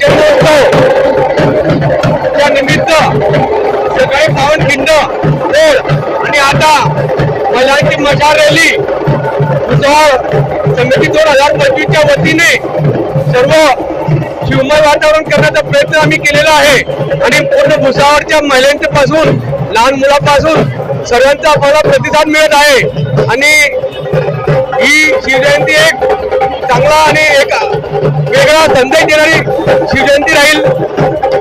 जन्मोत्सव त्या निमित्त सकाळी पावनखिंड रोड आणि आता महिलांची मशाल रॅली. समिती दोन हजार पंचवीसच्या वतीने सर्व शिवमय वातावरण करण्याचा प्रयत्न आम्ही केलेला आहे. आणि पूर्ण भुसावळच्या महिलांच्या पासून लहान मुलापासून सर्वांचा आम्हाला प्रतिसाद मिळत आहे. आणि ही शिवजयंती एक चांगला आणि एक वेगळा संदेश देणारी शिवजयंती राहील.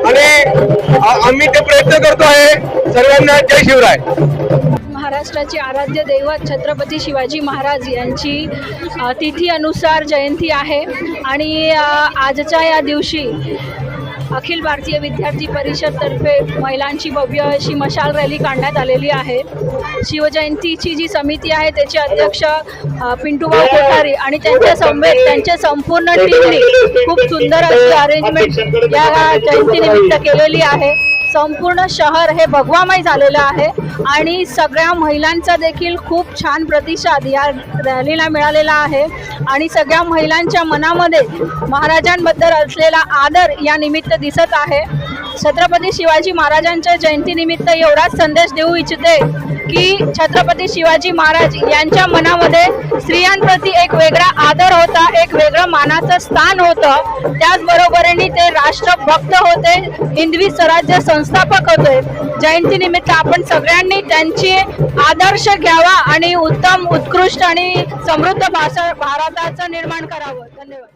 आणि आम्ही ते प्रयत्न करतो आहे. सर्वांना जय शिवराय. महाराष्ट्राचे आराध्य दैवत छत्रपती शिवाजी महाराज यांची अ, तिथी अनुसार जयंती आहे. आणि आजच्या या दिवशी अखिल भारतीय विद्यार्थी परिषदतर्फे महिलांची भव्य अशी मशाल रॅली काढण्यात आलेली आहे. शिवजयंतीची जी समिती आहे त्याचे अध्यक्ष पिंटूभाऊ कोठारी आणि त्यांच्या समवेत त्यांच्या संपूर्ण टीमने खूप सुंदर अशी अरेंजमेंट या जयंतीनिमित्त केलेली आहे. संपूर्ण शहर हे भगवामय झालेलं आहे आणि सगळ्या महिलांचा देखील खूप छान प्रतिसाद या रॅलीला मिळालेला आहे. आणि सगळ्या महिलांच्या मनामध्ये महाराजांबद्दल असलेला आदर या निमित्त दिसत आहे. छत्रपती शिवाजी महाराजांच्या जयंतीनिमित्त एवढाच संदेश देऊ इच्छिते की छत्रपती शिवाजी महाराज यांच्या मनामध्ये स्त्रियांप्रती एक वेगळा आदर होता एक वेगळं मानाचं स्थान होतं. त्याचबरोबरीने ते राष्ट्रभक्त होते हिंदवी स्वराज्य संस्थापक होते. जयंतीनिमित्त आपण सगळ्यांनी त्यांची आदर्श घ्यावा आणि उत्तम उत्कृष्ट आणि समृद्ध भाषा भारताचं निर्माण करावं. धन्यवाद.